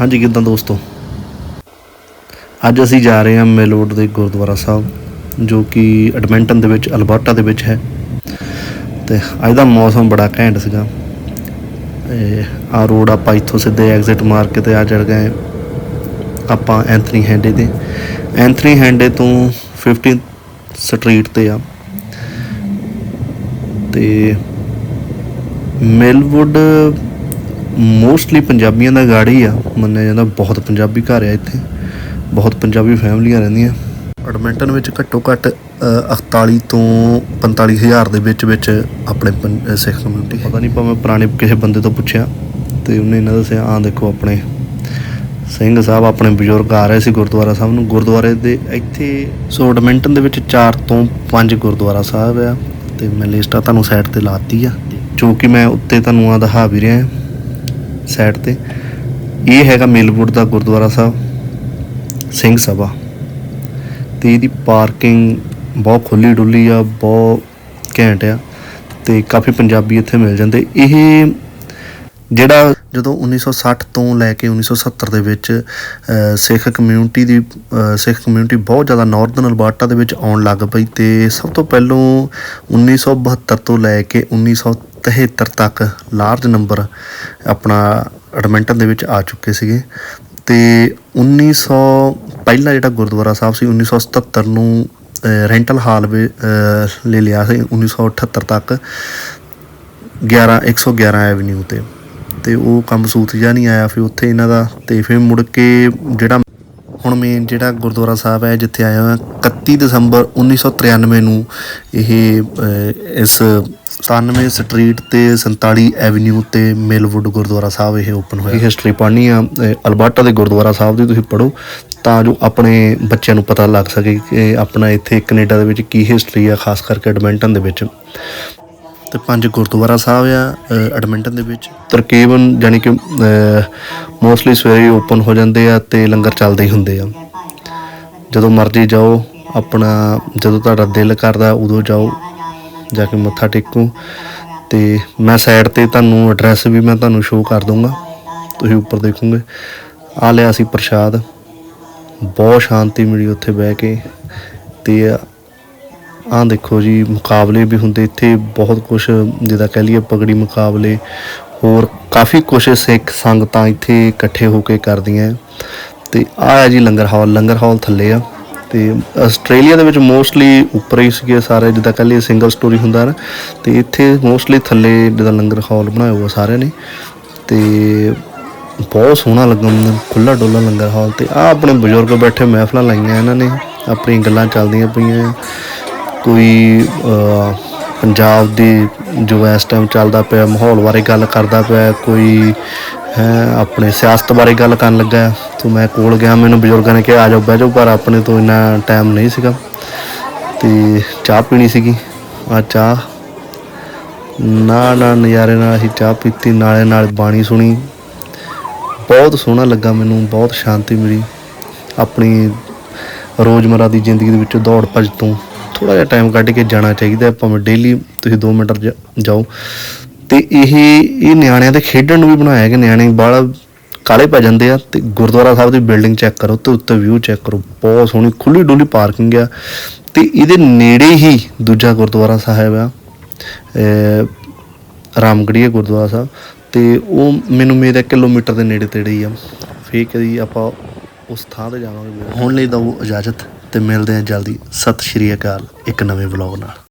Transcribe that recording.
ਹਾਂਜੀ, ਕਿਦਾਂ ਦੋਸਤੋ? ਅੱਜ ਅਸੀਂ ਜਾ ਰਹੇ ਹਾਂ ਮੈਲੋਡ ਦੇ ਗੁਰਦੁਆਰਾ ਸਾਹਿਬ, ਜੋ ਕਿ ਐਡਮਿੰਟਨ ਦੇ ਵਿੱਚ, ਅਲਬਰਟਾ ਦੇ ਵਿੱਚ ਹੈ। ਤੇ ਅੱਜ ਦਾ ਮੌਸਮ ਬੜਾ ਘੈਂਟ ਸੀਗਾ। ਆ ਰੋਡ ਆਪਾਂ ਇੱਥੋਂ ਸਿੱਧੇ ਐਗਜ਼ਿਟ ਮਾਰ ਕੇ ਤੇ ਆ ਚੜ ਗਏ ਆਪਾਂ ਐਂਥਨੀ ਹੈਂਡੇ ਤੇ। ਐਂਥਨੀ ਹੈਂਡੇ ਤੋਂ 15 ਸਟਰੀਟ ਤੇ ਆ। ਤੇ ਮੇਲਵੁੱਡ ਮੋਸਟਲੀ ਪੰਜਾਬੀਆਂ ਦਾ ਗਾੜੀ ਆ ਮੰਨਿਆ ਜਾਂਦਾ ਬਹੁਤ ਪੰਜਾਬੀ ਘਰ ਆ ਇੱਥੇ ਬਹੁਤ ਪੰਜਾਬੀ ਫੈਮਲੀਆਂ ਰਹਿੰਦੀਆਂ। ਐਡਮਿੰਟਨ ਵਿੱਚ ਘੱਟੋ ਘੱਟ ਅ, 48 ਤੋਂ 45 ਹਜ਼ਾਰ ਦੇ ਵਿੱਚ ਵਿੱਚ ਆਪਣੇ ਸਿੱਖ ਕਮਿਊਨਿਟੀ ਪਤਾ ਨਹੀਂ ਭਾਵੇਂ ਪੁਰਾਣੇ ਕਿਸੇ ਬੰਦੇ ਤੋਂ ਪੁੱਛਿਆ ਤੇ ਉਹਨੇ ਇਹਨਾਂ ਦੱਸਿਆ ਆਹ ਦੇਖੋ ਆਪਣੇ ਸਿੰਘ ਸਾਹਿਬ ਆਪਣੇ ਬਜ਼ੁਰਗ ਆ ਰਹੇ ਸੀ ਗੁਰਦੁਆਰਾ ਸਾਹਿਬ ਨੂੰ। ਗੁਰਦੁਆਰੇ ਦੇ ਇੱਥੇ ਸੋ ਐਡਮਿੰਟਨ ਦੇ ਵਿੱਚ 4 ਤੋਂ 5 ਗੁਰਦੁਆਰਾ ਸਾਹਿਬ ਆ ਤੇ ਮੈਂ ਲਿਸਟ ਆ ਤੁਹਾਨੂੰ ਸਾਈਡ ਤੇ ਲਾਤੀ ਆ। ਜੋ ਕਿ ਮੈਂ ਉੱਤੇ ਤੁਹਾਨੂੰ ਆ ਦਿਖਾ ਵੀ ਰਿਹਾ। ਸਾਈਡ ਤੇ। ਇਹ ਹੈਗਾ ਮਿਲਵੁੱਡ ਦਾ ਗੁਰਦੁਆਰਾ ਸਾਹਿਬ, ਸਿੰਘ ਸਭਾ। ਤੇ ਇਹਦੀ ਪਾਰਕਿੰਗ ਬਹੁਤ ਖੁੱਲੀ ਡੁੱਲੀ ਆ, ਬਹੁਤ ਘੈਂਟ ਆ ਤੇ ਕਾਫੀ ਪੰਜਾਬੀ ਇੱਥੇ ਮਿਲ ਜਾਂਦੇ। ਇਹ ਜਿਹੜਾ ਜਦੋਂ 1960 ਤੋਂ ਲੈ ਕੇ 1970 ਦੇ ਵਿੱਚ ਸਿੱਖ ਕਮਿਊਨਿਟੀ ਦੀ ਸਿੱਖ ਕਮਿਊਨਿਟੀ ਬਹੁਤ ਜ਼ਿਆਦਾ ਨਾਰਥਰਨ ਅਲਬਰਟਾ ਦੇ ਵਿੱਚ ਆਉਣ ਲੱਗ ਪਈ ਤੇ ਸਭ ਤੋਂ ਪਹਿਲੋਂ 1972 ਤੋਂ ਲੈ ਕੇ 1973 ਤੱਕ ਲਾਰਜ ਨੰਬਰ ਆਪਣਾ ਐਡਮਿੰਟਨ ਦੇ ਵਿੱਚ ਆ ਚੁੱਕੇ ਸੀਗੇ। ਤੇ 1900 ਪਹਿਲਾ ਜਿਹੜਾ ਗੁਰਦੁਆਰਾ ਸਾਹਿਬ ਸੀ 1977 ਨੂੰ ਰੈਂਟਲ ਹਾਲ ਵੀ ਲੈ ਲਿਆ ਸੀ 1978 ਤੱਕ 11 111 ਐਵਨਿਊ ਤੇ। ਤੇ ਉਹ ਕੰਮ ਸੂਤ ਜਿਹਾ ਨਹੀਂ ਆਇਆ, ਫਿਰ ਉੱਥੇ ਇਹਨਾਂ ਦਾ, ਤੇ ਫਿਰ ਮੁੜ ਕੇ ਜਿਹੜਾ ਹੁਣ ਮੇਨ ਜਿਹੜਾ ਗੁਰਦੁਆਰਾ ਸਾਹਿਬ ਹੈ ਜਿੱਥੇ ਆਇਆ ਹਾਂ 31 ਦਸੰਬਰ 1993 ਨੂੰ ਇਹ ਇਸ 97 ਸਟਰੀਟ ਤੇ 47 ਐਵਨਿਊ ਤੇ ਮਿਲਵੁੱਡ ਗੁਰਦੁਆਰਾ ਸਾਹਿਬ ਇਹ ਓਪਨ ਹੋਇਆ। ਹਿਸਟਰੀ ਪੜ੍ਹਨੀ ਆ ਅਹ, ਅਲਬਰਟਾ ਦੇ ਗੁਰਦੁਆਰਾ ਸਾਹਿਬ ਦੀ ਤੁਸੀਂ ਪੜ੍ਹੋ ਤਾਂ ਜੋ ਆਪਣੇ ਬੱਚਿਆਂ ਨੂੰ ਪਤਾ ਲੱਗ ਸਕੇ ਕਿ ਆਪਣਾ ਇੱਥੇ ਕੈਨੇਡਾ ਦੇ ਵਿੱਚ ਕੀ ਹਿਸਟਰੀ ਆ ਖਾਸ ਕਰਕੇ ਐਡਮਿੰਟਨ ਦੇ ਵਿੱਚ। ਤੇ ਪੰਜ ਗੁਰਦੁਆਰਾ ਸਾਹਿਬ ਆ ਐਡਮਿੰਟਨ ਦੇ ਵਿੱਚ। ਤਰਕੀਬਨ ਯਾਨੀ ਕਿ ਮੋਸਟਲੀ ਸਵੇਰੇ ਓਪਨ ਹੋ ਜਾਂਦੇ ਆ ਤੇ ਲੰਗਰ ਚੱਲਦੇ ਹੀ ਹੁੰਦੇ ਆ। ਜਦੋਂ ਮਰਜ਼ੀ ਜਾਓ, ਆਪਣਾ ਜਦੋਂ ਤੁਹਾਡਾ ਦਿਲ ਕਰਦਾ ਉਦੋਂ ਜਾਓ, ਜਾ ਕੇ ਮੱਥਾ ਟੇਕੋ। ਤੇ ਮੈਂ ਸਾਈਡ ਤੇ ਤੁਹਾਨੂੰ ਐਡਰੈਸ ਵੀ ਮੈਂ ਤੁਹਾਨੂੰ ਸ਼ੋਅ ਕਰ ਦੂੰਗਾ ਤੁਸੀਂ ਉੱਪਰ ਦੇਖੋਗੇ। ਆ ਲਿਆ ਸੀ ਪ੍ਰਸ਼ਾਦ। ਬਹੁਤ ਸ਼ਾਂਤੀ ਮਿਲੀ ਉੱਥੇ ਬਹਿ ਕੇ। ਤੇ ਆਹ ਦੇਖੋ ਜੀ, ਮੁਕਾਬਲੇ ਵੀ ਹੁੰਦੇ ਇੱਥੇ, ਬਹੁਤ ਕੁਝ ਜਿਹਦਾ ਕਹਿ ਲਈਏ ਪਗੜੀ ਮੁਕਾਬਲੇ, ਹੋਰ ਕਾਫੀ ਕੁਝ ਸਿੱਖ ਸੰਗਤਾਂ ਇੱਥੇ ਇਕੱਠੇ ਹੋ ਕੇ ਕਰਦੀਆਂ। ਹੈ। ਤੇ ਆਹ ਹੈ ਜੀ ਲੰਗਰ ਹਾਲ ਲੰਗਰ ਹਾਲ ਥੱਲੇ ਆ। ਤੇ ਆਸਟ੍ਰੇਲੀਆ ਦੇ ਵਿੱਚ ਮੋਸਟਲੀ ਉੱਪਰ ਹੀ ਸੀਗੇ ਸਾਰੇ, ਜਿੱਦਾਂ ਕਹਿ ਲਈਏ ਸਿੰਗਲ ਸਟੋਰੀ ਹੁੰਦਾ ਨਾ। ਤੇ ਇੱਥੇ ਮੋਸਟਲੀ ਥੱਲੇ ਜਿੱਦਾਂ ਲੰਗਰ ਹਾਲ ਬਣਾਇਆ ਹੋਇਆ ਸਾਰਿਆਂ ਨੇ। ਤੇ ਬਹੁਤ ਸੋਹਣਾ ਲੱਗਾ ਮੈਨੂੰ ਖੁੱਲਾ ਡੋਲਾ ਲੰਗਰ ਹਾਲ। ਤੇ ਆ ਆਪਣੇ ਬਜ਼ੁਰਗ ਬੈਠੇ ਮਹਿਫਲਾਂ ਲਾਈਆਂ ਇਹਨਾਂ ਨੇ ਆਪਣੀ ਗੱਲਾਂ ਚੱਲਦੀਆਂ ਪਈਆਂ। ਕੋਈ ਪੰਜਾਬ ਦੀ ਜੋ ਇਸ ਟਾਈਮ ਚੱਲਦਾ ਪਿਆ, ਮਾਹੌਲ ਬਾਰੇ ਗੱਲ ਕਰਦਾ ਪਿਆ, ਕੋਈ, ਹੈ, ਆਪਣੇ ਸਿਆਸਤ ਬਾਰੇ ਗੱਲ ਕਰਨ ਲੱਗਾ, ਤੋਂ ਮੈਂ ਕੋਲ ਗਿਆ। ਮੈਨੂੰ ਬਜ਼ੁਰਗਾਂ ਨੇ ਕਿਹਾ, ਆ ਜਾਓ, ਬਹਿ ਜਾਓ, ਪਰ ਆਪਣੇ ਤੋਂ ਇੰਨਾ ਟਾਈਮ ਨਹੀਂ ਸੀਗਾ। ਤੇ ਚਾਹ ਪੀਣੀ ਸੀਗੀ। ਆ ਚਾਹ ਨਾ ਨਾ ਨਜ਼ਾਰੇ ਨਾਲ ਅਸੀਂ ਚਾਹ ਪੀਤੀ, ਨਾਲੇ ਨਾਲ ਬਾਣੀ ਸੁਣੀ। ਬਹੁਤ ਸੋਹਣਾ ਲੱਗਾ ਮੈਨੂੰ, ਬਹੁਤ ਸ਼ਾਂਤੀ ਮਿਲੀ। ਆਪਣੀ ਰੋਜ਼ਮਰਾ ਦੀ ਜ਼ਿੰਦਗੀ ਦੇ ਵਿੱਚੋਂ ਦੌੜ ਭੱਜ ਤੋਂ। ਥੋੜਾ ਜਿਹਾ ਟਾਈਮ ਕੱਢ ਕੇ ਜਾਣਾ ਚਾਹੀਦਾ ਭਾਵੇਂ ਡੇਲੀ ਤੁਸੀਂ 2 ਮਿੰਟ ਜਾ- ਜਾਓ। ਤੇ ਇਹ ਇਹ ਨਿਆਣਿਆਂ ਦੇ ਖੇਡਣ ਨੂੰ ਵੀ ਬਣਾਇਆ ਕਿ ਨਿਆਣੇ ਬਾਹਲਾ ਕਾਲੇ ਪੈ ਜਾਂਦੇ ਆ ਤੇ ਗੁਰਦੁਆਰਾ ਸਾਹਿਬ ਦੀ ਬਿਲਡਿੰਗ ਚੈੱਕ ਕਰੋ ਤੇ ਉੱਤੇ ਵਿਊ ਚੈੱਕ ਕਰੋ। ਬਹੁਤ ਸੋਹਣੀ ਖੁੱਲੀ ਡੁੱਲੀ ਪਾਰਕਿੰਗ ਆ। ਤੇ ਇਹਦੇ ਨੇੜੇ ਹੀ ਦੂਜਾ ਗੁਰਦੁਆਰਾ ਸਾਹਿਬ ਆ। ਅਹ ਰਾਮਗੜੀਆ ਗੁਰਦੁਆਰਾ ਸਾਹਿਬ। ਤੇ ਉਹ ਮੈਨੂੰ ਮੇਰੇ ਕਿਲੋਮੀਟਰ ਦੇ ਨੇੜੇ ਤੇੜੇ ਹੀ ਆ। ਫੇਰ ਕਦੀ ਆਪਾਂ ਉਸ ਥਾਂ ਤੇ ਜਾਵਾਂਗੇ। ਹੁਣ ਲਈ ਦਓ ਇਜਾਜ਼ਤ। ਤੇ ਮਿਲਦੇ ਹਾਂ ਜਲਦੀ। ਸਤਿ ਸ਼੍ਰੀ ਅਕਾਲ। ਇੱਕ ਨਵੇਂ ਵਲੌਗ ਨਾਲ।